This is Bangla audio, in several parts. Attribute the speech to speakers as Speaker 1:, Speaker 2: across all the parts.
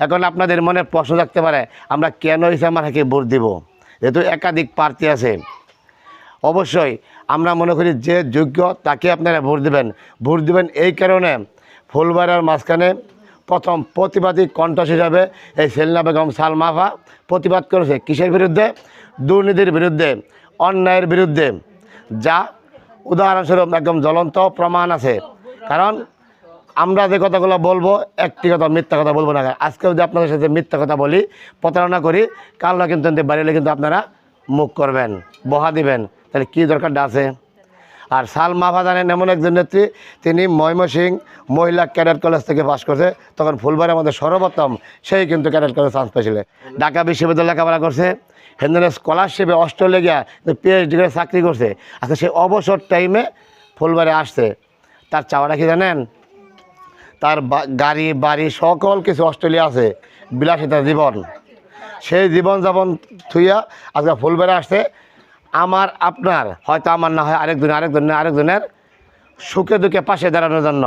Speaker 1: এখন আপনাদের মনে প্রশ্ন থাকতে পারে, আমরা কেন ইসা মাথাকে ভোট দিব? যেহেতু একাধিক প্রার্থী আছে। অবশ্যই আমরা মনে করি যে যোগ্য তাকে আপনারা ভোট দেবেন। ভোট দেবেন এই কারণে ফুলবাড়ার মাঝখানে প্রথম প্রতিবাদী কণ্ঠস হিসাবে এই সেলিনা বেগম সালমাফা প্রতিবাদ করেছে। কিসের বিরুদ্ধে? দুর্নীতির বিরুদ্ধে, অন্যায়ের বিরুদ্ধে। যা উদাহরণস্বরূপ একদম জ্বলন্ত প্রমাণ আছে। কারণ আমরা যে কথাগুলো বলব, একটি কথা মিথ্যা কথা বলব না আজকে যদি আপনাদের সাথে মিথ্যা কথা বলি, প্রতারণা করি কালরা কিন্তু বাড়িলে কিন্তু আপনারা মুখ করবেন, বহা দিবেন। তাহলে কী দরকারটা আছে? আর সালমা ফাজানের এমন একজন নেত্রী, তিনি ময়মনসিং মহিলা ক্যাডেট কলেজ থেকে পাশ করছে, তখন ফুলবাড়ি আমাদের সর্বপ্রথম সেই কিন্তু ক্যাডেট কলেজ চান্স পেয়েছিল। ঢাকা বিশ্ববিদ্যালয় লেখাপড়া করছে হেন্দ্রের স্কলারশিপে অস্ট্রেলিয়া পিএইচডি করে চাকরি করছে। আচ্ছা সেই অবসর টাইমে ফুলবাড়ি আসছে। তার চাওয়াটা কি জানেন? তার গাড়ি, বাড়ি, সকল কিছু অস্ট্রেলিয়া আছে, বিলাসিতা জীবন। সেই জীবনযাপন থুইয়া আজকে ফুলবেড়া আসছে। আমার, আপনার, হয়তো আমার না হয় আরেকজন আরেকজনের আরেকজনের সুখে দুঃখে পাশে দাঁড়ানোর জন্য।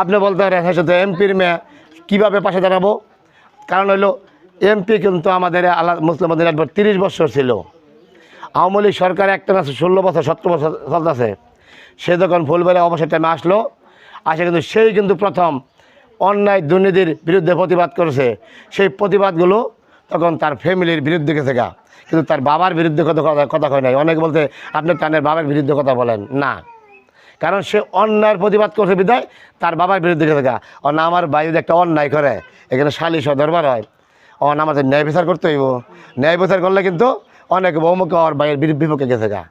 Speaker 1: আপনি বলতে পারেন হ্যাঁ শুধু এমপির মেয়ে, কীভাবে পাশে দাঁড়াবো? কারণ হইল, এমপি কিন্তু আমাদের আল্লাহ মুসলিমদের একবার তিরিশ বছর ছিল। আওয়ামী লীগ সরকার একটা না, ষোলো বছর সতেরো বছর চলতেছে। সে যখন ফুলবেলা অবসর টাইমে আসলো আসে কিন্তু সেই কিন্তু প্রথম অন্যায় দুর্নীতির বিরুদ্ধে প্রতিবাদ করেছে। সেই প্রতিবাদগুলো তখন তার ফ্যামিলির বিরুদ্ধে গেছে গা। কিন্তু তার বাবার বিরুদ্ধে কথা কথা- কয় নাই। অনেকে বলতে আপনি তানের বাবার বিরুদ্ধে কথা বলেন। না। কারণ সে অন্যায়ের প্রতিবাদ করছে বিদায় তার বাবার বিরুদ্ধে গেছে গা। না আমার ভাই যদি একটা অন্যায় করে এখানে সালিশ হয়, দরবার হয়। ও না আমাদের ন্যায় বিচার করতে হইব। ন্যায় বিচার করলে কিন্তু অনেক বহুমুখে ওর ভাইয়ের বিপক্ষে গেছে গা।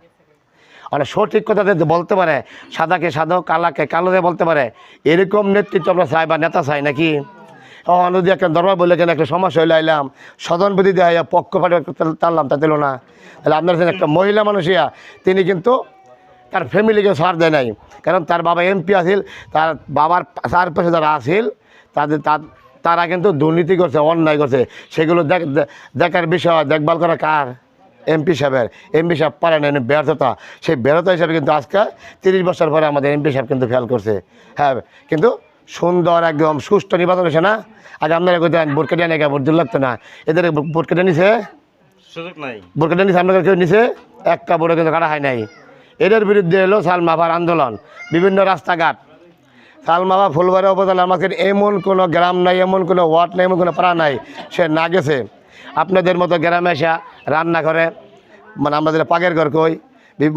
Speaker 1: মানে সঠিক কথা যদি বলতে পারে, সাদাকে সাদা কালাকে কালো দিয়ে বলতে পারে, এরকম নেতৃত্ব আমরা চাই বা নেতা চাই নাকি? ও নদী একটা দরবার বলে কেন একটা সমস্যা হইলে আইলাম, সদন বিধি দেয় পক্ষ ফাটে টানলাম তা দিল না। তাহলে আপনার একটা মহিলা মানুষিয়া তিনি কিন্তু তার ফ্যামিলিকে সার দেয় নাই। কারণ তার বাবা এমপি আছিল, তার বাবার চার পাশে যারা আছিল, তাদের তার কিন্তু দুর্নীতি করছে, অন্যায় করছে। সেগুলো দেখ দেখার বিষয়, দেখভাল করা কার? এমপি সাহেবের এমপি সাহেব পারে না এমনি ব্যর্থতা। সেই ব্যর্থতা হিসাবে কিন্তু আজকে তিরিশ বছর পরে আমাদের এমপি সাহেব কিন্তু ফেল করছে। হ্যাঁ কিন্তু সুন্দর একদম সুষ্ঠু নির্বাচন হয়েছে না? আগে আপনারা কোথায় ভোট কেটে নেই ভোট দিল লাগতো না। এদের ভোট কেটে নিছে?
Speaker 2: সুযোগ নাই।
Speaker 1: ভোট কেটে নিছে আপনাদের কেউ নিছে? একটা ভোটও কিন্তু কাটা হয় নাই। এদের বিরুদ্ধে এলো সালমাফার আন্দোলন বিভিন্ন রাস্তাঘাট। সালমাফা ফুলবাড়ি উপজেলার আমাদের এমন কোনো গ্রাম নাই এমন কোনো ওয়ার্ড নাই এমন কোনো পাড়া নাই সে না গেছে। আপনাদের মতো গ্রামে এসে রান্না করে মানে যেটা পাগের ঘর কই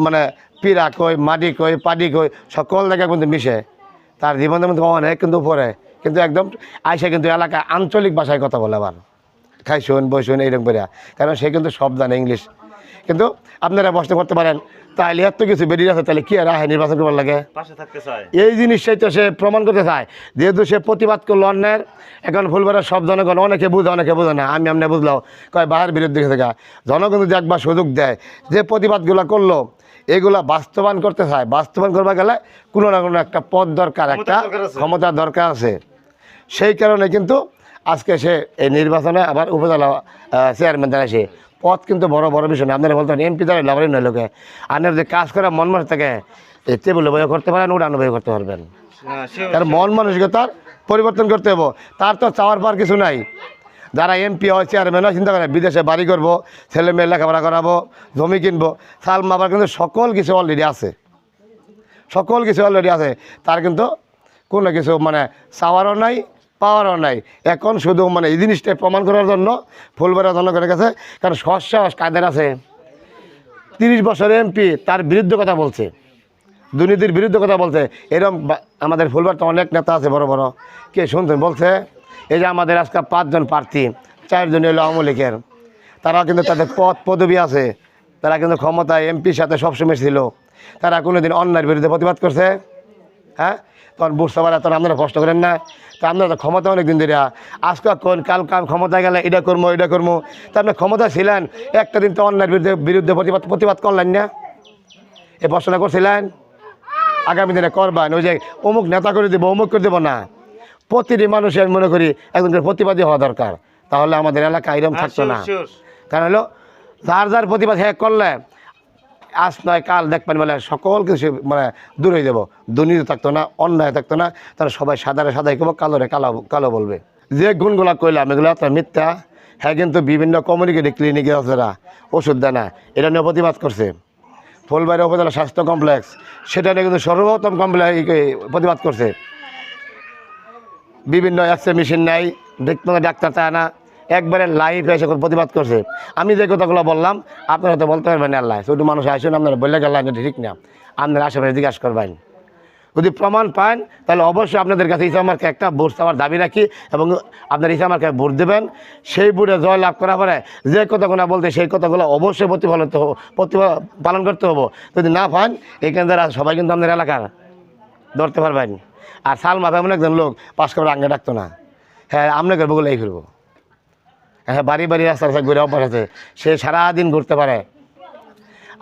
Speaker 1: মানে পিড়া কই, মাটি কই, পাটি কই, সকল জায়গায় কিন্তু মিশে। তার জীবনের মধ্যে অনেক কিন্তু উপরে, কিন্তু একদম আইসা কিন্তু এলাকা আঞ্চলিক ভাষায় কথা বলে আবার। খাইছুন বইসুন, এইরকম করে কারণ সে কিন্তু সব জানে ইংলিশ। কিন্তু আপনারা প্রশ্ন করতে পারেন তাহলে এত কিছু বেরিয়ে আছে তাহলে কি আর আহে নির্বাচন করবার লাগে? এই জিনিসটাই তো সে প্রমাণ করতে চায়। যেহেতু সে প্রতিবাদ করল অন্যের এখন ফুলবাড়ার সব জনগণ অনেকে বুঝে অনেকে বুঝে না। আমি আমনে বুঝলাম কয় বাহার বিরুদ্ধে গেছে গা। জনগণ যদি একবার সুযোগ দেয় যে প্রতিবাদগুলো করল এগুলা বাস্তবায়ন করতে চায় বাস্তবায়ন করবা গেলে কোনো না কোনো একটা পদ দরকার একটা ক্ষমতা দরকার আছে। সেই কারণে কিন্তু আজকে সে এই নির্বাচনে আবার উপজেলা চেয়ারম্যান দাঁড়াইছে পদ কিন্তু বড় বড় বিষয় না। আপনারা বলতেন এমপি দাঁড়াই লাভারি নয় লোকে। আপনার যে কাজ করা মন মানুষ থাকে এতে বলে বইও করতে পারেন ওটা বইও করতে পারবেন। তার মন মানসিকতার পরিবর্তন করতে হব তার তো চাওয়ার পার কিছু নাই। যারা এমপি হয় চেয়ারম্যান হয় চিন্তা করে বিদেশে বাড়ি করব ছেলে মেয়ে লেখাপড়া করাবো জমি কিনবো। সাল মাবার কিন্তু সকল কিছু অলরেডি আছে। সকল কিছু অলরেডি আছে। তার কিন্তু কোনো কিছু মানে চাওয়ারও নাই পাওয়ারও নাই। এখন শুধু মানে এই জিনিসটা প্রমাণ করার জন্য ফুলবেড়া জনগণের কাছে কারণ সহজ সাহস কাদের আছে? তিরিশ বছরের এমপি তার বিরুদ্ধে কথা বলছে। দুর্নীতির বিরুদ্ধে কথা বলছে। এরকম আমাদের ফুলবার তো অনেক নেতা আছে বড় বড়। কে শুনছেন? বলছে, এই যে আমাদের আজকে পাঁচজন প্রার্থী, চারজন এলো আওয়ামী লীগের। তারা কিন্তু তাদের পদ পদবি আছে। তারা কিন্তু ক্ষমতায় এমপির সাথে সবসময় ছিল। তারা কোনোদিন অন্যায়ের বিরুদ্ধে প্রতিবাদ করছে। হ্যাঁ? তখন বুঝতে পারে তখন আপনারা কষ্ট করেন না। তা আপনারা তো ক্ষমতা অনেক দিন ধরে আজকে কোন কাল কাল ক্ষমতায় গেলে এটা করব এটা করব তা আপনি ক্ষমতা ছিলেন একটা দিন তো অন্যায়ের বিরুদ্ধে বিরুদ্ধে প্রতিবাদ প্রতিবাদ করলেন না? এ প্রশ্নটা করছিলেন? আগামী দিনে করবেন ওই যে অমুক নেতা করে দেবো অমুক করে দেবো না। প্রতিটি মানুষের আমি মনে করি একজন প্রতিবাদী হওয়া দরকার। তাহলে আমাদের এলাকা এরকম থাকতো না। কারণ হলো যার যার প্রতিবাদ হ্যাঁ করলে আজ নয়, কাল দেখবেন বলে সকল কিছু মানে দূরে যাব। দুর্নীতি থাকতো না, অন্যায় থাকতো না, তারা সবাই সাদারে সাদাই করব, কালোরে কালো কালো বলবে। যে গুণগুলা কইলাম, এগুলো তো মিথ্যা। হ্যাঁ কিন্তু বিভিন্ন কমিউনিকেটিভ ক্লিনিকে আছে না, ওষুধ দেয় না, এটা নিয়ে প্রতিবাদ করছে। ফুলবাড়ি উপজেলা স্বাস্থ্য কমপ্লেক্স সেটা নিয়ে কিন্তু সর্বোত্তম কমপ্লেক্স প্রতিবাদ করছে। বিভিন্ন এক্সরে মেশিন নাই ডাক্তার চায় না একবারে লাইভ এসে প্রতিবাদ করছে। আমি যে কথাগুলো বললাম, আপনারা তো বলতে পারবেন আল্লাহ। শুধু মানুষ আসুন, আপনারা বললে এটা ঠিক না। আপনারা আশেপাশে জিজ্ঞাসা করবেন। যদি প্রমাণ পান, তাহলে অবশ্যই আপনাদের কাছে ইসামারকে একটা ভোট আমার দাবি রাখি এবং আপনার ইসামারকে ভোট দেবেন। সেই ভোটে জয় লাভ করার পরে যে কথাগুলো বলতে, সেই কথাগুলো অবশ্যই প্রতিফলন তো প্রতিফা- পালন করতে হব। যদি না পান এখানে যারা সবাই কিন্তু আপনাদের এলাকার ধরতে পারবেন। আর সালমা এমন একজন লোক, পাশ করে আঙ্গে ডাকতো না। হ্যাঁ আপনাকে এই ফিরবো। হ্যাঁ বাড়ি বাড়ি রাস্তা রাস্তা ঘুরে অভ্যাস আছে। সে সারাদিন ঘুরতে পারে।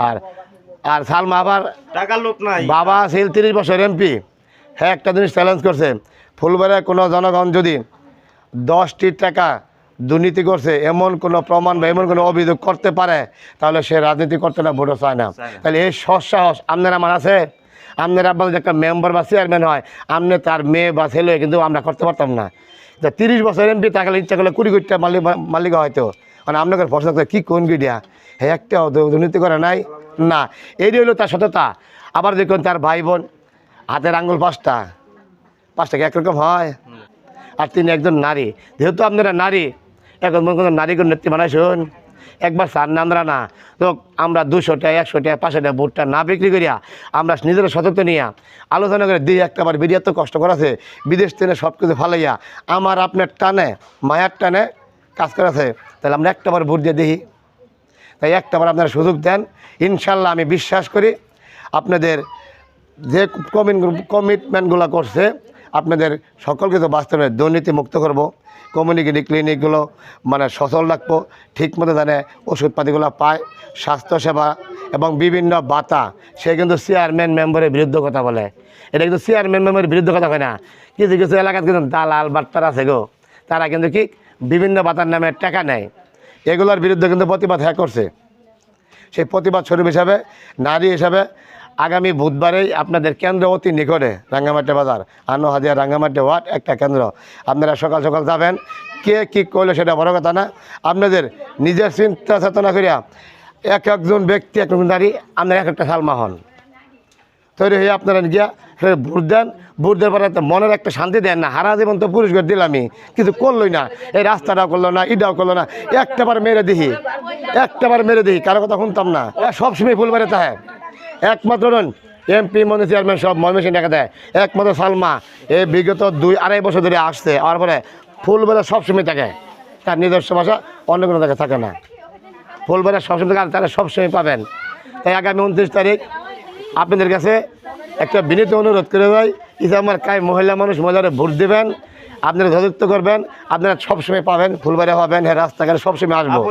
Speaker 1: আর আর সালমা আবার
Speaker 2: টাকার লোক নাই।
Speaker 1: বাবা ছিল তিরিশ বছর এমপি হ্যাঁ একটা জিনিস চ্যালেঞ্জ করছে। ফুলবাড়ির কোনো জনগণ যদি দশটি টাকা দুর্নীতি করছে এমন কোনো প্রমাণ বা এমন কোনো অভিযোগ করতে পারে তাহলে সে রাজনীতি করতে না ভোটও চায় না। তাহলে এই সৎসাহস আপনার আমার আছে? আপনার যে একটা মেম্বার বা চেয়ারম্যান হয় আপনি তার মেয়ে বা ছেলে কিন্তু আমরা করতে পারতাম না। তা তিরিশ বছর এমপি তাকালে ইচ্ছা করলে কুড়ি কোটি টাকা মালিক মালিক হয়তো মানে আপনাকে প্রশ্ন করে কী কোন গিডিয়া হে একটা দুর্নীতি করে নাই? না। এই হলো তার সততা। আবার দেখুন তার ভাই বোন, হাতের আঙ্গুল পাঁচটা। পাঁচটা কি একরকম হয়? আর তিনি একজন নারী। যেহেতু আপনারা নারী, এখন মনে করেন নারীকে নেত্রী বানাইছুন একবার সার না আমরা না। তো আমরা দুশোটা একশোটা, পাঁচশোটা ভোটটা না বিক্রি করিয়া আমরা নিজেরা সতর্ক নিয়া আলোচনা করে দিই একটা বার বিরিয়ার তো কষ্ট করেছে, বিদেশ থেকে সব কিছু ফালাইয়া আমার আপনার টানে, মায়ার টানে কাজ করেছে। তাহলে আমরা একটা বার ভোট দিয়ে দিই তাই একটা বার আপনারা সুযোগ দেন। ইনশাল্লাহ আমি বিশ্বাস করি আপনাদের যে কমিটমেন্টগুলো করছে, আপনাদের সকলকে তো বাস্তবে দুর্নীতি মুক্ত করব। কমিউনিটি ক্লিনিকগুলো মানে সচল রাখব, ঠিকমতো জানে ওষুধপাতিগুলো পায়, স্বাস্থ্যসেবা এবং বিভিন্ন বাতা সে কিন্তু চেয়ারম্যান মেম্বারের বিরুদ্ধে কথা বলে। এটা কিন্তু চেয়ারম্যান মেম্বারের বিরুদ্ধে কথা হয় না। কিছু কিছু এলাকাতে কিন্তু দালাল বাট্টার আছে গো। তারা কিন্তু কি বিভিন্ন বাতার নামে টাকা নেয়। এগুলোর বিরুদ্ধে কিন্তু প্রতিবাদ হ্যাঁ করছে। সেই প্রতিবাদ স্বরূপ হিসাবে, নারী হিসাবে আগামী বুধবারেই আপনাদের কেন্দ্র অতি নিকটে রাঙ্গামাটি বাজার আনো হাজিয়া রাঙ্গামাটি ওয়ার্ড একটা কেন্দ্র। আপনারা সকাল সকাল যাবেন, কে কী করলে সেটা বড় কথা না। আপনাদের নিজের চিন্তা চেতনা করিয়া এক একজন ব্যক্তি, এক একজন নারী, আপনারা এক একটা সালমা হন। তৈরি হয়ে আপনারা গিয়া ভোট দেন। ভোট দেওয়ার পরে মনের একটা শান্তি দেন না। হারা জীবন তো পুরস্কার দিলামই, কিন্তু করলোই না। এই রাস্তাটাও করল না, ইটাও করল না। একটা বার মেরে দিহি একটা বার মেরে দিহি, কারও কথা শুনতাম না। সবসময় ফুলবাড়ি তাহে একমাত্র নন এমপি মন্ত্রী চেয়ারম্যান সব ময়মনসিং টাকা দেয়। একমাত্র সালমা এই বিগত দুই আড়াই বছর ধরে আসছে। আর পরে ফুলবেলা সবসময় থাকে। তার নিজস্ব ভাষা, অন্য কোনো জায়গায় থাকে না। ফুলবেলা সবসময় থাকে তারা সবসময় পাবেন। তাই আগামী উনত্রিশ তারিখ আপনাদের কাছে একটা বিনীত অনুরোধ করে যাই আমার কাই মহিলা মানুষ, মহিলারা ভোট দেবেন, আপনারা যথাযথ করবেন, আপনারা সবসময় পাবেন ফুলবাড়ি পাবেন হ্যাঁ রাস্তাঘাটে সবসময় আসব।